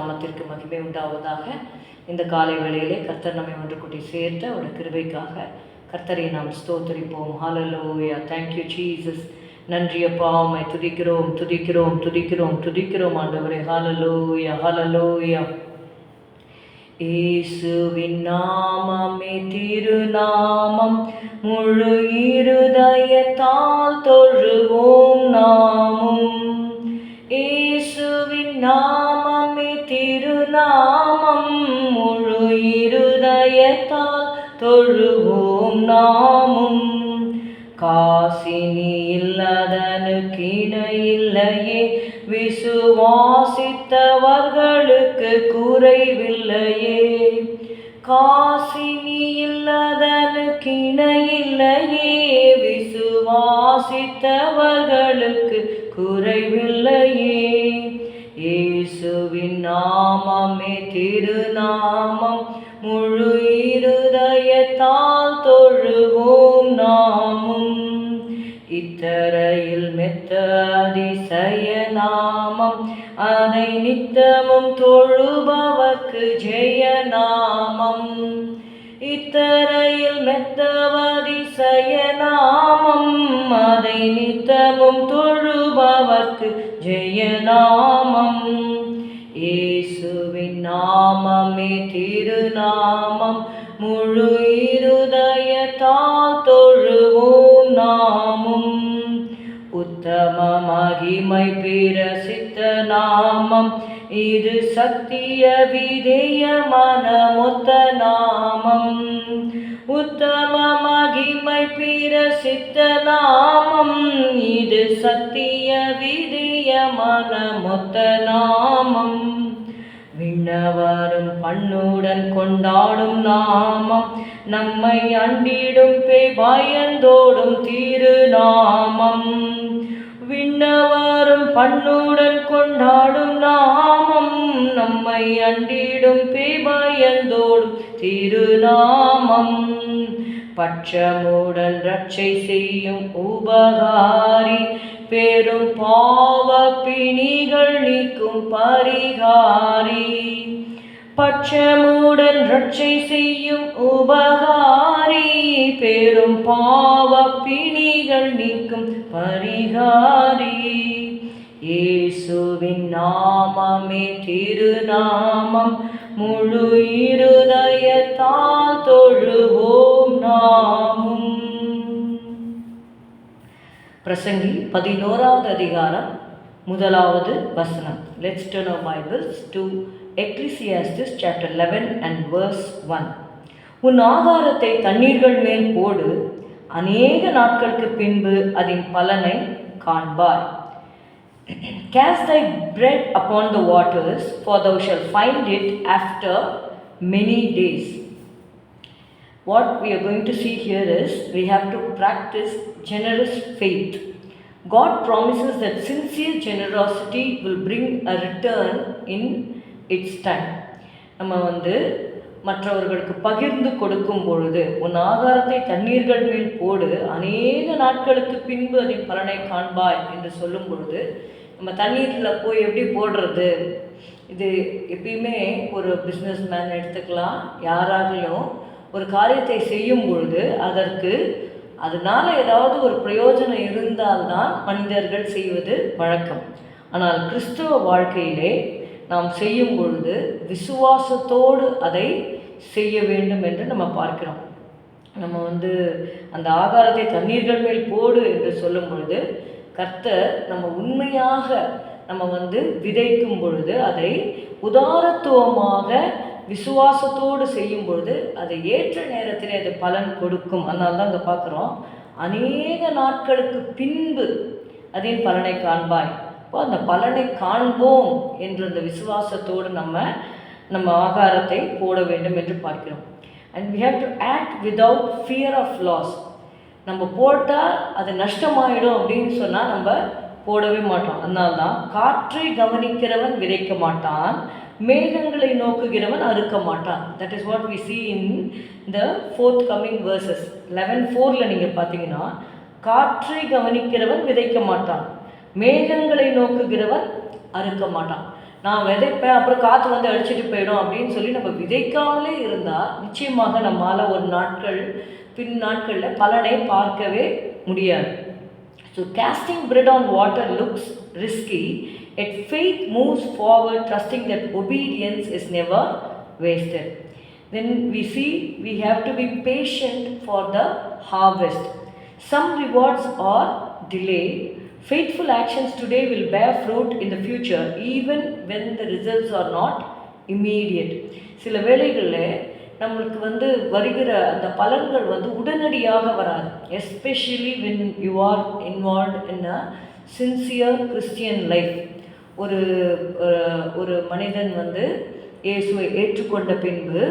நாமத்திற்கு மகிமை உண்டாவதாக. இந்த காலை வேளையிலே கர்த்தர் நம்மை ஒன்று கூட்டி சேர்த்த ஒரு கிருபைக்காக கர்த்தரை நாம் ஸ்தோத்தரிப்போம். ஹாலலோயா தேங்க்யூ ஜீசஸ் நன்றி அப்பா உம்மை துதிக்கிறோம் துதிக்கிறோம் துதிக்கிறோம் துதிக்கிறோம் ஆண்டவரே. ஹாலலோயா ஹாலலோயா இயேசுவின் நாமமே திருநாமம் முழு இருதயத்தால் தொழுவோம். நாமும் காசினி இல்லாதனுக்கு இணையில்லையே விசுவாசித்தவர்களுக்கு குறைவில்லையே. காசினி இல்லாதனுக்கு இணையில்லையே விசுவாசித்தவர்களுக்கு குறைவில்லையே. இயேசுவின் நாமமே திருநாமம் நித்தமும் தொழுபவர்க்கு ஜெய நாமம் இத்தரையில் மெத்தவதிசய நாமம் அதை நித்தமும் தொழுபவர்க்கு ஜெய நாமம் இயேசுவின் நாமமே திருநாமம் முழு இருதயத்தால் தொழுவோம் நாமும் உத்தம மகிமை பிற நாமம். இது சத்திய விதேயமான மொத்த நாமம். உத்தம மகிமை பிரசித்த நாமம். இது சத்திய விதேயமான மொத்த நாமம். விண்ணவரும் பண்ணுடன் கொண்டாடும் நாமம். நம்மை அண்டிடும் பே பயந்தோடும் திருநாமம் விண்ணவ பண்ணுடன் கொண்டாடும் நாமம் நம்மை அண்டிடும் பிபயந்தோடும் திருநாமம். பட்சமுடன் ரட்சை செய்யும் உபகாரி பெரும் பாவ பிணிகள் நீக்கும் பரிகாரி. பட்சமுடன் ரட்சை செய்யும் உபகாரி பெரும் பாவ பிணிகள் நீக்கும் பரிகாரி. இயேசுவின் நாமமே திருநாமம் முழு இருதயத்தால் தொழுவோம் நாமும். பிரசங்கி பதினோராவது அதிகாரம் முதலாவது வசனம். Let's turn our Bibles to Ecclesiastes chapter eleven and verse one உன் ஆகாரத்தை தண்ணீர்கள் மேல் போடு அநேக நாட்களுக்கு பின்பு அதன் பலனை காண்பாய். Cast thy bread upon the waters, for thou shalt find it after many days. What we are going to see here is we have to practice generous faith. God promises that sincere generosity will bring a return in its time. நம்ம வந்து மற்றவர்களுக்கு பகிர்ந்து கொடுக்கும் பொழுது உன் ஆகாரத்தை தண்ணீர்கள் மேல் போடு அநேக நாட்களுக்கு பின்பு அதன் பலனை காண்பாய் என்று சொல்லும் பொழுது நம்ம தண்ணீரில் போய் எப்படி போடுறது? இது எப்பயுமே ஒரு பிஸ்னஸ் மேன் எடுத்துக்கலாம். யாராகிலும் ஒரு காரியத்தை செய்யும் பொழுது அதற்கு அதனால் ஏதாவது ஒரு பிரயோஜனம் இருந்தால்தான் மனிதர்கள் செய்வது வழக்கம். ஆனால் கிறிஸ்தவ வாழ்க்கையிலே நாம் செய்யும் பொழுது விசுவாசத்தோடு அதை செய்ய வேண்டும் என்று நம்ம பார்க்கிறோம். நம்ம வந்து அந்த ஆகாரத்தை தண்ணீர்கள் மேல் போடு என்று சொல்லும் பொழுது கர்த்தர் நம்ம உண்மையாக நம்ம வந்து விதைக்கும் பொழுது அதை உதாரத்துவமாக விசுவாசத்தோடு செய்யும் பொழுது அதை ஏற்ற நேரத்தில் அது பலன் கொடுக்கும். அதனால தான் அங்கே பார்க்குறோம். அநேக நாட்களுக்கு பின்பு அதன் பலனை காண்பாய். அப்போ அந்த பலனை காண்போம் என்ற அந்த விசுவாசத்தோடு நம்ம நம்ம ஆகாரத்தை போட வேண்டும் என்று பார்க்கிறோம். And we have to act without fear of loss நம்ம போட்டால் அது நஷ்டமாயிடும் அப்படின்னு சொன்னால் நம்ம போடவே மாட்டோம். அதனால தான் காற்றை கவனிக்கிறவன் விதைக்க மாட்டான் மேகங்களை நோக்குகிறவன் அறுக்க மாட்டான். That is what we see in the forthcoming verses eleven ஃபோரில் நீங்கள் பார்த்தீங்கன்னா காற்றை கவனிக்கிறவன் விதைக்க மாட்டான். மேகங்களை நோக்குகிறவன் அறுக்க மாட்டான் நான் விதைப்பேன் அப்புறம் காற்று வந்து அடிச்சுட்டு போயிடும் அப்படின்னு சொல்லி நம்ம விதைக்காமலே இருந்தால் நிச்சயமாக நம்மளால் ஒரு நாட்கள் பின் நாட்களில் பலனை பார்க்கவே முடியாது so casting bread on water looks risky yet faith moves forward trusting that obedience is never wasted then we see we have to be patient for the harvest some rewards are delay Faithful actions today will bear fruit in the future, even when the results are not immediate. சில வேளைகளில் நம்மளுக்கு வந்து வருகிற அந்த பலன்கள் வந்து உடனடியாக வராது. Especially when you are involve in a sincere Christian life ஒரு ஒரு மனிதன் வந்து இயேசுவை ஏற்றுக்கொண்ட பின்பு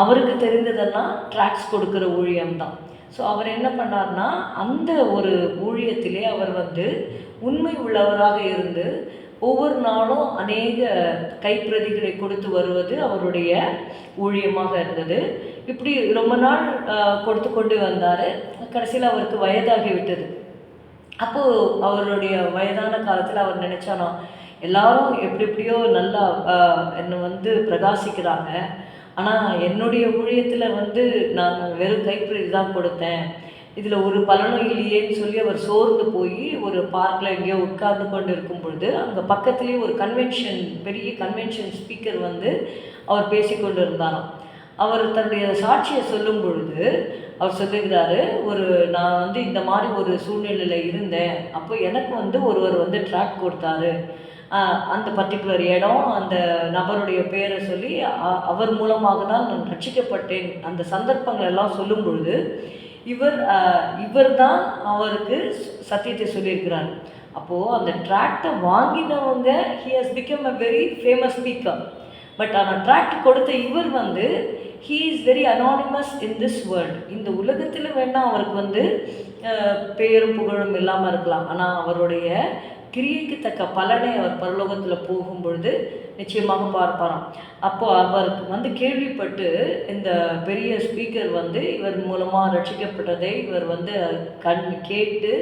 அவருக்கு தெரிந்ததெல்லாம் ட்ராக்ஸ் கொடுக்குற ஊழியம்தான். ஸோ அவர் என்ன பண்ணார்னா அந்த ஒரு ஊழியத்திலே அவர் வந்து உண்மை உள்ளவராக இருந்து ஒவ்வொரு நாளும் அநேக கைப்பிரதிகளை கொடுத்து வருவது அவருடைய ஊழியமாக இருந்தது. இப்படி ரொம்ப நாள் கொடுத்து கொண்டு வந்தார். கடைசியில் அவருக்கு வயதாகிவிட்டது அப்போது அவருடைய வயதான காலத்தில் அவர் நினச்சானா எல்லாரும் எப்படி எப்படியோ நல்லா என்னை வந்து பிரகாசிக்கிறாங்க. ஆனால் என்னுடைய ஊழியத்தில் வந்து நான் வெறும் கைப்பிடி தான் கொடுத்தேன். இதில் ஒரு பலனும் இல்லையேன்னு சொல்லி அவர் சோர்ந்து போய் ஒரு பார்க்கில் எங்கேயோ உட்கார்ந்து கொண்டு இருக்கும் பொழுது அங்கே பக்கத்துலேயே ஒரு கன்வென்ஷன் பெரிய கன்வென்ஷன் ஸ்பீக்கர் வந்து அவர் பேசிக்கொண்டு இருந்தாராம் அவர் தன்னுடைய சாட்சியை சொல்லும் பொழுது அவர் சொல்லுகிறாரு ஒரு நான் வந்து இந்த மாதிரி ஒரு சூழ்நிலையில் இருந்தேன். அப்போ எனக்கு வந்து ஒருவர் வந்து ட்ராக் கொடுத்தாரு. அந்த பர்டிகுலர் இடம் அந்த நபருடைய பேரை சொல்லி அவர் மூலமாக தான் நான் ரட்சிக்கப்பட்டேன். அந்த சந்தர்ப்பங்கள் எல்லாம் சொல்லும் பொழுது இவர் இவர் தான் அவருக்கு சத்தியத்தை சொல்லியிருக்கிறார். அப்போது அந்த ட்ராக்டை வாங்கினவங்க he has become a very famous speaker but ஆனால் ட்ராக்ட் கொடுத்த இவர் வந்து he is very anonymous in this world இந்த உலகத்தில் வேணால் அவருக்கு வந்து பேரும் புகழும் இல்லாமல் இருக்கலாம். ஆனால் அவருடைய கிரியைக்கு தக்க பலனை அவர் பரலோகத்தில் போகும் பொழுது நிச்சயமாக பார்ப்பாராம். அப்போ அவருக்கு வந்து கேள்விப்பட்டு இந்த பெரிய ஸ்பீக்கர் வந்து இவர் மூலமாக ரட்சிக்கப்பட்டதை இவர் வந்து கண் கேட்டு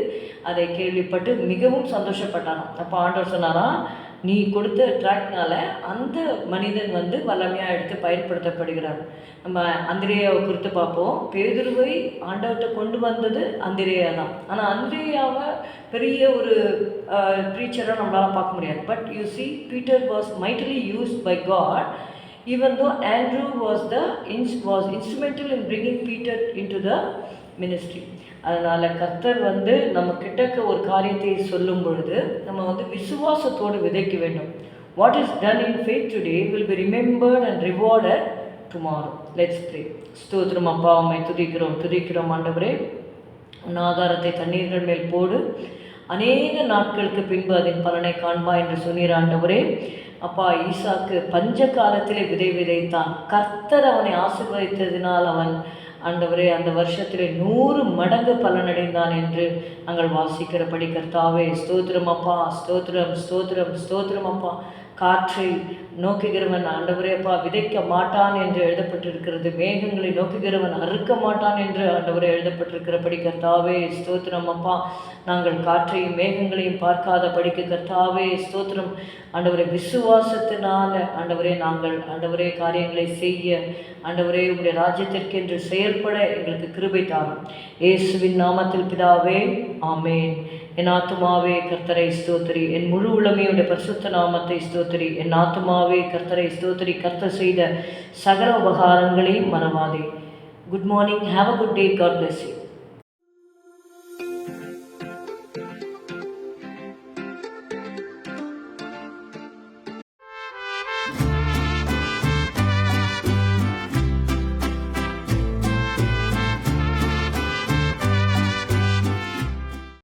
அதை கேள்விப்பட்டு மிகவும் சந்தோஷப்பட்டாராம். அப்போ ஆண்டவர் சொன்னாராம் நீ கொடுத்த ட்ராக்னால அந்த மனிதன் வந்து வல்லமையாக எடுத்து பயன்படுத்தப்படுகிறார். நம்ம அந்திரேயாவை குறித்து பார்ப்போம். பேதுருவை ஆண்டவர்கிட்ட கொண்டு வந்தது அந்திரேயா தான். ஆனால் அந்திரேயாவை பெரிய ஒரு ப்ரீச்சராக நம்மளால் பார்க்க முடியாது. But you see Peter was mightily use by God even though Andrew was the ins- was instrumental in bringing Peter into the ministry. அதனால் கர்த்தர் வந்து நம்ம கிட்டக்க ஒரு காரியத்தை சொல்லும் பொழுது நம்ம வந்து விசுவாசத்தோடு விதைக்க வேண்டும். What is done in faith today will be remembered and rewarded tomorrow let's pray ஸ்தோத்திரம் அப்பா அம்மை துதிக்கிறோம் துதிக்கிறோம் ஆண்டவரே. உன் ஆதாரத்தை தண்ணீர்கள் மேல் போடு. அநேக நாட்களுக்கு பின்பு அதன் பலனை காண்பா என்று சொன்னீர் ஆண்டவரே. அப்பா ஈசாக்கு பஞ்ச காலத்திலே விதை விதைத்தான். கர்த்தர் அவனை ஆசிர்வதித்ததினால் அவன் ஆண்டவரே அந்த வருஷத்திலே நூறு மடங்கு பலனடைந்தான் என்று நாங்கள் வாசிக்கிறபடி கர்த்தாவே ஸ்தோத்திரம் அப்பா ஸ்தோத்திரம் ஸ்தோத்திரம் ஸ்தோத்திரம் அப்பா. காற்றை நோக்குகிறவன் ஆண்டவரேப்பா விதைக்க மாட்டான் என்று எழுதப்பட்டிருக்கிறது. மேகங்களை நோக்குகிறவன் அறுக்க மாட்டான் என்று ஆண்டவரே எழுதப்பட்டிருக்கிறபடி கர்த்தாவே ஸ்தோத்திரம் அப்பா. நாங்கள் காற்றையும் மேகங்களையும் பார்க்காத படிக்க கர்த்தாவே ஸ்தோத்திரம். ஆண்டவரே விசுவாசத்தினால ஆண்டவரே நாங்கள் ஆண்டவரே காரியங்களை செய்ய ஆண்டவரே உங்களுடைய ராஜ்யத்திற்கென்று செயல்பட எங்களுக்கு கிருபை தாரும். இயேசுவின் நாமத்தில் பிதாவே ஆமேன். என் ஆத்துமாவே கர்த்தரை ஸ்தோத்திரி. என் முழு உளமையுடைய பரிசுத்த நாமத்தை ஸ்தோத்திரி என் ஆத்மாவே கர்த்தரை ஸ்தோத்திரி. கர்த்தர் செய்த சகல உபகாரங்களையும் மறவாதே good morning have a good day God bless you